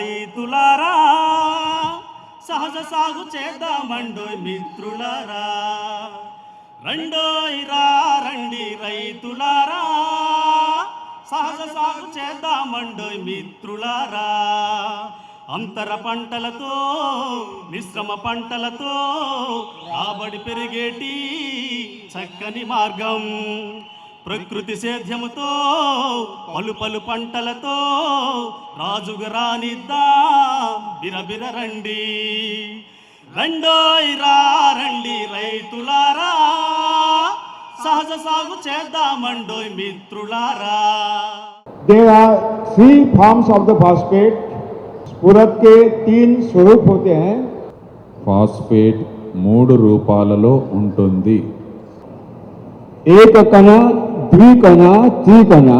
రైతులారా సహజ సాగు చేద్దామండోయ్ మిత్రులారా. రండోయ్ రా రండి రైతులారా సహజ సాగు చేద్దామండోయ్ మిత్రులారా. అంతర పంటలతో మిశ్రమ పంటలతో రాబడి పెరిగేటి చక్కని మార్గం. ప్రకృతి సేద్యముతో పలు పలు పంటలతో రాజుగా రానిద్దా బిరబిర రండి రండోయ్ రా రండి రైతులారా సహజ సాగు చేద్దామండోయ్ మిత్రులారా There are three forms of the phosphate. स्फुरत के तीन स्वरूप होते हैं ఫాస్ఫేట్ మూడు రూపాలలో ఉంటుంది एक कणा Trikana, Trikana,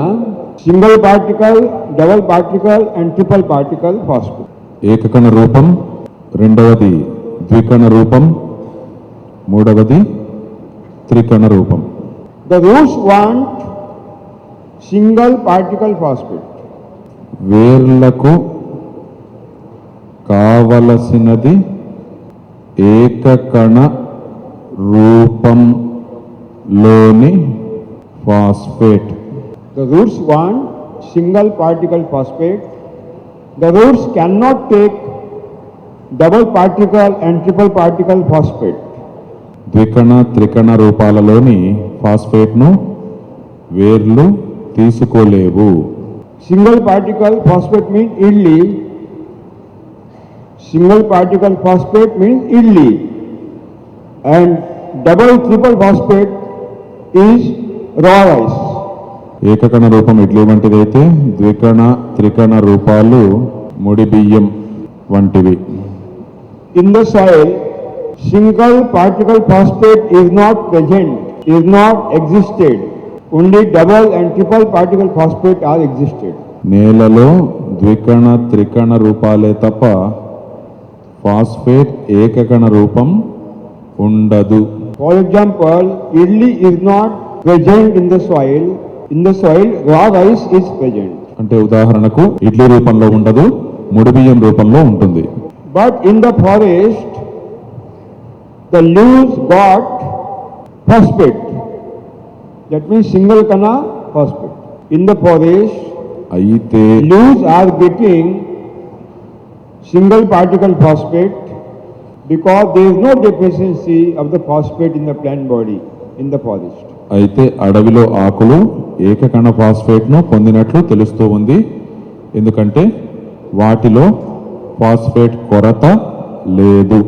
single particle, double particle and triple particle phosphate. ఏకకణ రూపం రెండవది ద్వికణ రూపం మూడవది త్రికణ రూపం The roots want single particle phosphate. వేర్లకు కావలసినది ఏకకణ రూపంలోని phosphate The roots want single particle phosphate. The roots cannot take double particle and triple particle phosphate. ద్వికణ త్రికణ రూపాలలోని ఫాస్ఫేట్ను వేర్లు తీసుకోలేవు Single particle phosphate means idli. Single particle phosphate means idli. And double triple phosphate is రాయస్ ఏకకణ రూపం ఎట్లేమంటది అయితే ద్వికణ త్రికణ రూపాలు ముడి బియ్యం వంటివి. In the soil single particle phosphate is not present is not existed only double and triple particle phosphate are existed నేలలో ద్వికణ త్రికణ రూపాలే తప్ప ఫాస్ఫేట్ ఏకకణ రూపం ఉండదు. For example idli is not present in the soil in the soil raw rice is present అంటే ఉదాహరణకు ఇడ్లీ రూపంలో ఉండదు ముడి బియ్యం రూపంలో ఉంటుంది. But in the forest the loose bat first that means single కన్నా ఫస్ట్ ఇన్ ద ఫారెస్ట్ అయితే roots are getting single particle phosphate because there is no deficiency of the phosphate in the plant body in the forest అయితే అడవిలో ఆకులు ఏకకణ ఫాస్ఫేట్ను పొందినట్లు తెలుస్తూ ఉంది. ఎందుకంటే వాటిలో ఫాస్ఫేట్ కొరత లేదు.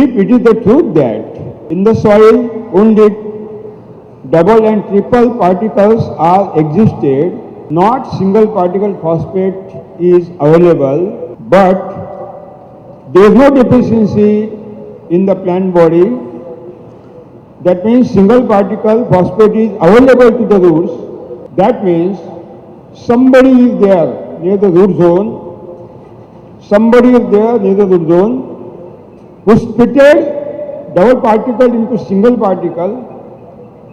If it is the truth that in the soil only double and triple particles are existed not single particle phosphate is available but there no deficiency in the plant body that means single particle phosphate is available to the roots, that means somebody is there near the root zone, somebody is there near the root zone who splitted double particle into single particle,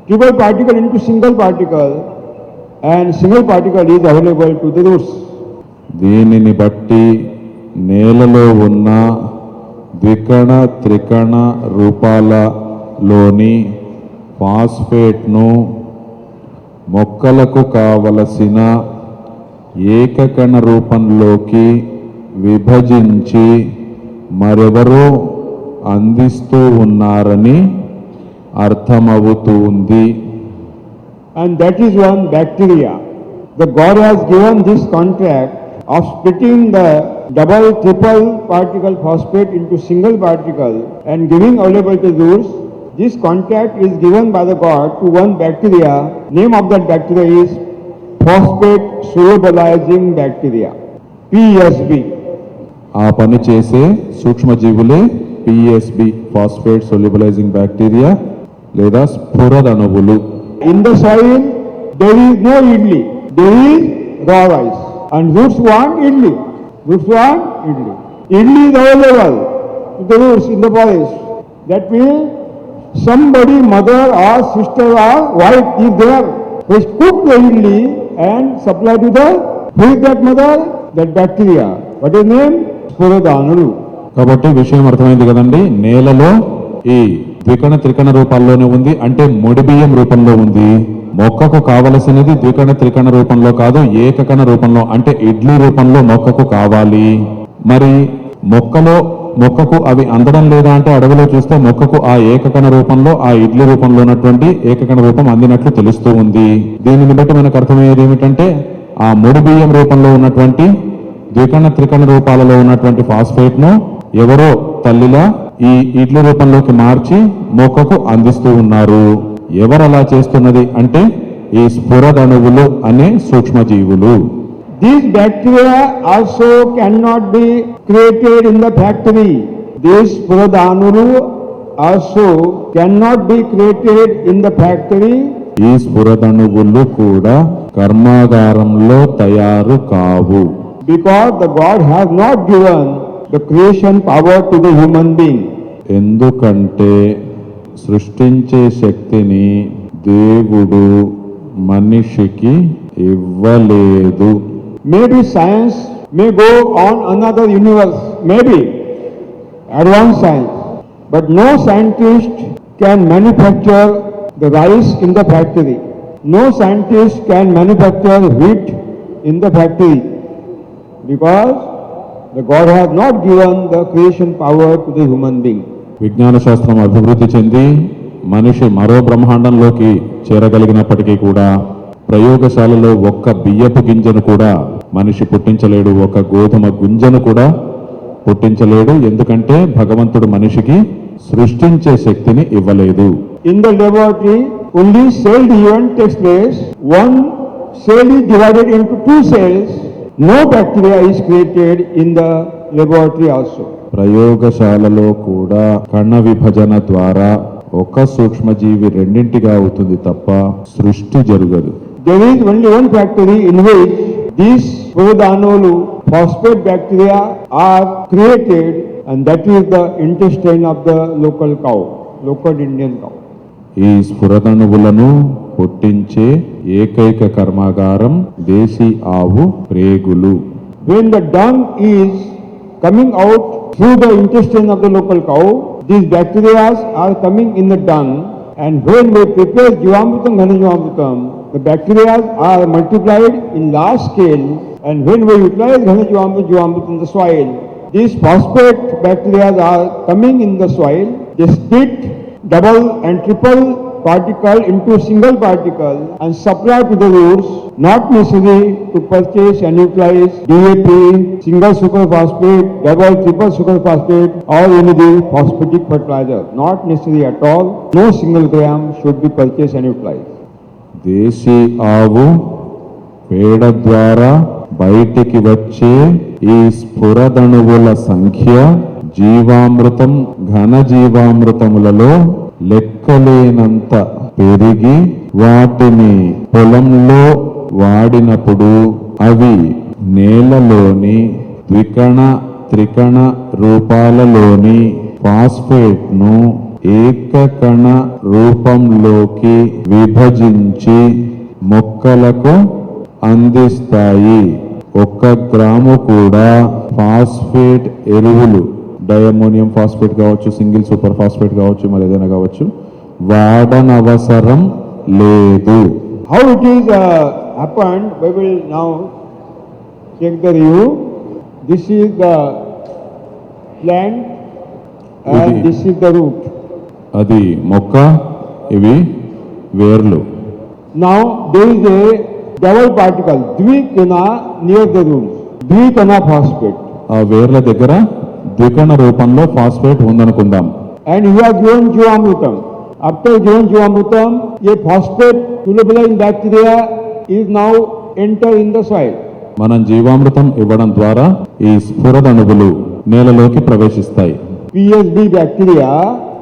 triple particle into single particle, and single particle is available to the roots. దీనిని బట్టి నేలలో ఉన్న ద్వికణ త్రికణ లోని ఫాస్ఫేట్ను మొక్కలకు కావలసిన ఏకకణ రూపంలోకి విభజించి మరెవరో అందిస్తూ ఉన్నారని అర్థమవుతుంది and that is one bacteria the God has given this contract of spitting the double triple particle phosphate into single particle and giving availability rules This contract is given by the God to one bacteria. Name of that bacteria is phosphate solubilizing bacteria, PSB. ఆ పని చేసే సూక్ష్మజీవులే PSB phosphate solubilizing bacteria లేదా స్ఫురదణువులు In the soil, there is no idli, there is raw rice. And roots want idli. Roots want idli. Idli is available to the roots in the forest. That means somebody, mother or sister or wife is there who cook the idli and supply to the, who is that mother? That bacteria. What is name? Spuradhanulu. కాబట్టి విషయం అర్థమైంది కదండి నేలలో ఈ ద్వికణ త్రికణ రూపాల్లోనే ఉంది అంటే ముడిబియ్యం రూపంలో ఉంది మొక్కకు కావలసినది ద్వికణ త్రికణ రూపంలో కాదు ఏకకణ రూపంలో అంటే ఇడ్లీ రూపంలో మొక్కకు కావాలి మరి మొక్కలో మొక్కకు అవి అందడం లేదా అంటే అడవిలో చూస్తే మొక్కకు ఆ ఏకకణ రూపంలో ఆ ఇడ్లీ రూపంలో ఉన్నటువంటి ఏకకణ రూపం అందినట్లు తెలుస్తూ ఉంది. దీనిని బట్టి మనకు అర్థమయ్యేది ఏమిటంటే ఆ ముడి బియ్యం రూపంలో ఉన్నటువంటి ద్వికణ త్రికణ రూపాలలో ఉన్నటువంటి ఫాస్ఫేట్ను ఎవరో తల్లిలా ఈ ఇడ్లీ రూపంలోకి మార్చి మొక్కకు అందిస్తూ ఉన్నారు. ఎవరు అలా చేస్తున్నది అంటే ఈ స్ఫురదణువులు అనే సూక్ష్మజీవులు. This bacteria also can not be created in the factory this స్ఫురదానులు also can not be created in the factory ఈ స్ఫురదణువులు కూడా కర్మాగారంలో తయారు కావు. Because the God has not given the creation power to the human being ఎందుకంటే సృష్టించే శక్తిని దేవుడు మనిషికి ఇవ్వలేదు. Maybe science may go on another universe, maybe advanced science, but no scientist can manufacture the rice in the factory. No scientist can manufacture wheat in the factory because the God has not given the creation power to the human being. విజ్ఞాన శాస్త్రం అభివృద్ధి చెంది మనిషి మరో బ్రహ్మాండంలోకి చేరగలిగినప్పటికీ కూడా ప్రయోగశాలలో ఒక్క బియ్యపు గింజను కూడా మనిషి పుట్టించలేడు ఒక గోధుమ గుంజను కూడా పుట్టించలేడు ఎందుకంటే భగవంతుడు మనిషికి సృష్టించే శక్తిని ఇవ్వలేదు two cells. No bacteria is created in the laboratory also. ప్రయోగశాలలో కూడా కణ విభజన ద్వారా ఒక సూక్ష్మజీవి రెండింటిగా అవుతుంది తప్ప సృష్టి జరగదు There is only one factory in which these Prodanolu phosphate bacteria are created and that is the intestine of the local cow, local Indian cow. ఈ స్ఫురదణువులను పుట్టించే ఏకైక కర్మాగారం దేశీ ఆవు ప్రేగులు When the dung is coming out through the intestine of the local cow, these bacteria are coming in the dung and when we prepare Jivamrutam, Ghanajivamrutam, the bacteria are multiplied in large scale and when we utilize Ghanajivamrutam, Jivamrutam in the soil, these phosphate bacteria are coming in the soil, they split double and triple particle into single particle and supply to the roots, not necessary to purchase and utilize DAP, single superphosphate, double, triple superphosphate or any phosphatic fertilizer. Not necessary at all. No single gram should be purchased and utilized. దేశీ ఆవు పేడ ద్వారా బయటికి వచ్చే ఈ స్ఫురదణువుల సంఖ్య జీవామృతం ఘన జీవామృతములలో లెక్కలేనంత పెరిగి వాటిని పొలంలో వాడినప్పుడు అవి నేలలోని ద్వికణ త్రికణ రూపాలలోని ఫాస్ఫేట్ను ఏకకణ రూపంలోకి విభజించి మొక్కలకు అందిస్తాయి ఒక్క గ్రాము కూడా ఫాస్ఫేట్ ఎరువులు డయమోనియం ఫాస్ఫేట్ కావచ్చు సింగిల్ సూపర్ ఫాస్ఫేట్ కావచ్చు మరి ఏదైనా కావచ్చు వాడనవసరం లేదు is uh, happened, we will now check the review. This is the plant and Okay. this is the root. అది మొక్క ఇవి వేర్లు. నా డబల్ పార్టికల్ ద్వికణ నియర్ ద్వికణ ఫాస్ఫేట్ ఆ వేర్ల దగ్గర ద్వికణ రూపంలో ఫాస్ఫేట్ ఉందనుకుందాం. And you are given jeevamrutham. After given jeevamrutham a phosphate soluble in bacteria is now enter in the soil మనం జీవామృతం ఇవ్వడం ద్వారా ఈ స్ఫురదణువులు నేలలోకి ప్రవేశిస్తాయి. PS PSD bacteria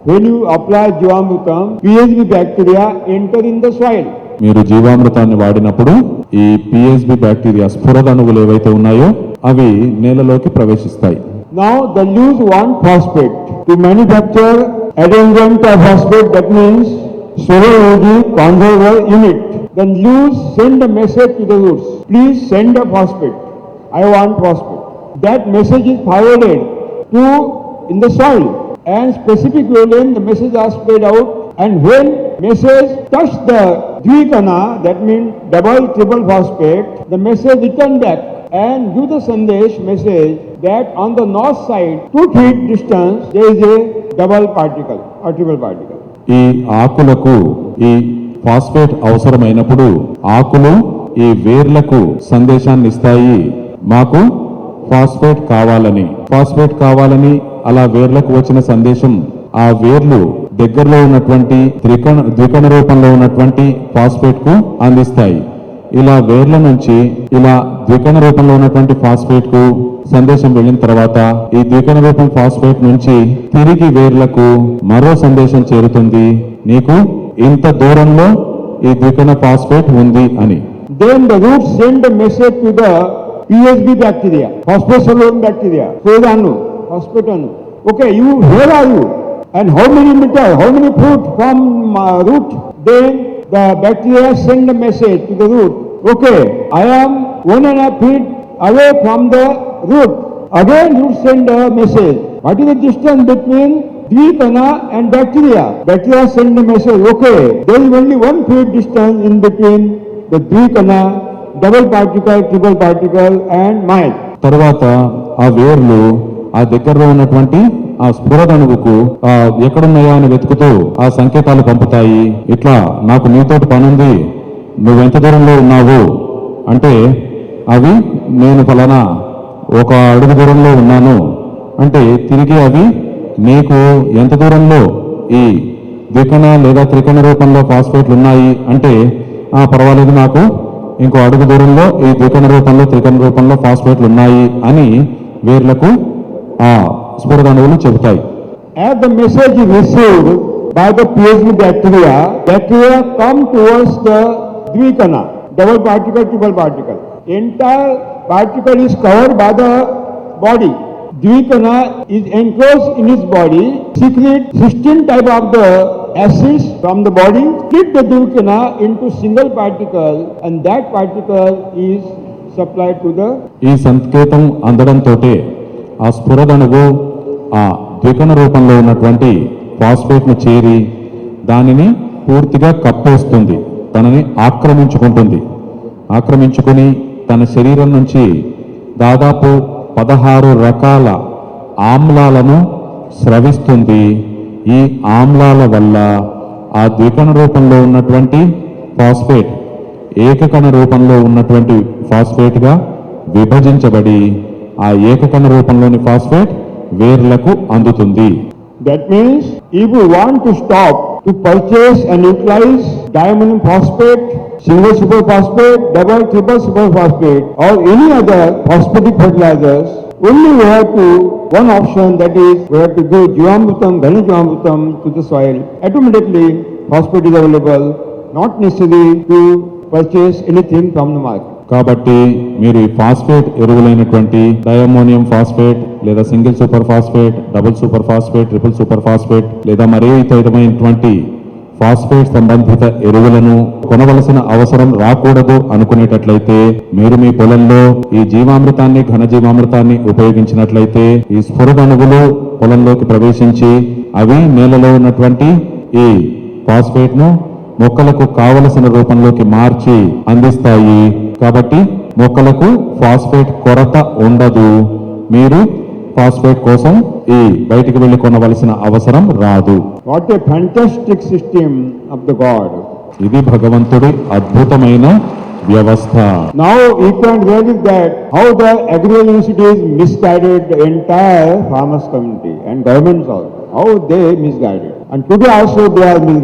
when you apply jeevamrutham PHB bacteria enter in the soil మీరు జీవామృతాన్ని వాడినప్పుడు ఈ పిహెచ్బి బ్యాక్టీరియా స్ఫురణువులు ఏవైతే ఉన్నాయో అవి నేలలోకి ప్రవేశిస్తాయి. Now the roots one phosphate to manufacture adjacent of phosphate that means సోలోజి conserver unit then roots send message to the roots please send a phosphate I want phosphate that message is forwarded to in the soil and specific wavelength the message are spread out and when message touch the dvikana that means double triple phosphate the message return back and give the sandesh message that on the north side two feet distance there is a double particle or triple particle ఈ ఆకులకు ఈ phosphate అవసరమైనప్పుడు ఆకులు ఈ వేర్లకు సందేశాన్ని ఇస్తాయి మాకు ఫాస్ఫేట్ కావాలని ఫాస్ఫేట్ కావాలని అలా వేర్లకు వచ్చిన సందేశం ఆ వేర్లు దగ్గరలో ఉన్నటువంటి త్రికోణ ద్వికోణ రూపంలో ఉన్నటువంటి ఫాస్ఫేట్కు అందిస్తాయి. ఇలా వేర్ల నుంచి ఇలా ద్వికోణ రూపంలో ఉన్నటువంటి ఫాస్ఫేట్కు సందేశం వెళ్ళిన తర్వాత ఈ ద్వికోణ రూపం ఫాస్ఫేట్ నుంచి తిరిగి వేర్లకు మరో సందేశం చేరుతుంది. నీకు ఇంత దూరంలో ఈ ద్వికోణ ఫాస్ఫేట్ ఉంది అని. Then the root send message to the PSB bacteria bacteria, bacteria Sodanu, Hospitanu. Okay, you, where are you? And how many meter, how many foot from uh, root? Then the bacteria send a message to the root. Okay, I am one and a half feet away from the root. Again, root send a message. What is the distance between Dvikana and bacteria? Bacteria send a message, okay, there is only one feet distance in between the Dvikana, double particle, triple particle and mile. తర్వాత ఆ వేర్లు ఆ దగ్గరలో ఉన్నటువంటి ఆ స్ఫురదణువుకు ఆ ఎక్కడున్నాయో అని వెతుకుతూ ఆ సంకేతాలు పంపుతాయి. ఇట్లా నాకు నీతోటి పనుంది నువ్వెంత దూరంలో ఉన్నావు? అంటే అవి నేను ఫలానా ఒక అడుగు దూరంలో ఉన్నాను. అంటే తిరిగి అవి నీకు ఎంత దూరంలో? ఈ ద్వికణ లేదా త్రికణ రూపంలో ఫాస్ఫేట్లు ఉన్నాయి అంటే ఆ పర్వాలేదు నాకు. ఇంకో అడుగు దూరంలో ఈ ద్వికణ రూపంలో త్రికణ రూపంలో ఫాస్ఫేట్లు ఉన్నాయి అని వేర్లకు ఆ స్ఫురదణువులు చెబుతాయి As the message is received by the PSB bacteria, bacteria come towards the Dvikana, double particle, triple particle. Entire particle is covered by the body. Dvikana is enclosed in its body, secrete 16 type of the acids from the body, split the Dvikana into single particle and that particle is supplied to the ఈ సంకేతం అందడంతో ఆ స్ఫురదణువు ఆ ద్వికణ రూపంలో ఉన్నటువంటి ఫాస్ఫేట్ను చేరి దానిని పూర్తిగా కప్పేస్తుంది తనని ఆక్రమించుకుంటుంది. ఆక్రమించుకుని తన శరీరం నుంచి దాదాపు పదహారు రకాల ఆమ్లాలను స్రవిస్తుంది. ఈ ఆమ్లాల వల్ల ఆ ద్వికణ రూపంలో ఉన్నటువంటి ఫాస్ఫేట్ ఏకకణ రూపంలో ఉన్నటువంటి ఫాస్ఫేట్గా విభజించబడి ఆ ఏకకణ రూపంలోని ఫాస్ఫేట్ వేర్లకు అందుతుంది That means if we want to stop to purchase and utilize diammonium phosphate, single superphosphate, double, triple superphosphate or any other phosphatic fertilizers, only we have to, one option that is we have to give Jivamrutam, Ghana Jivamrutam to the soil. Automatically phosphate is available, not necessary to purchase anything from the market. కాబట్టి మీరు ఈ phosphate ఎరువులైనటువంటి diammonium phosphate లేదా single super phosphate double super phosphate triple super phosphate లేదా మరే ఇతరమైనటువంటి phosphate సంబంధిత ఎరువులను కొనవలసిన అవసరం రాకూడదు అనుకునేటట్లయితే మీరు మీ పొలంలో ఈ జీవామృతాన్ని ఘన జీవామృతాన్ని ఉపయోగించినట్లయితే ఈ స్ఫురదణువులు పొలంలోకి ప్రవేశించి అవి నేలలో ఉన్నటువంటి ఈ ఫాస్ఫేట్ను మొక్కలకు కావలసిన రూపంలోకి మార్చి అందిస్తాయి. కాబట్టి మొక్కలకు ఫాస్ఫేట్ కొరత ఉండదు. మీరు ఫాస్ఫేట్ కోసం ఈ బయటికి వెళ్ళి కొనవలసిన అవసరం రాదు. సిస్టమ్ ఆఫ్ ద గాడ్ ఇది భగవంతుడి అద్భుతమైన వ్యవస్థ. Now you can how the agriculture misguided entire farmers community and governments also how they misguided and today also they are miss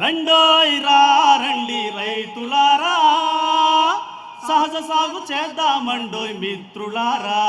రండోయ్ రండి రైతులారా. సహజ సాగు చేద్దామండోయ్ మిత్రులారా.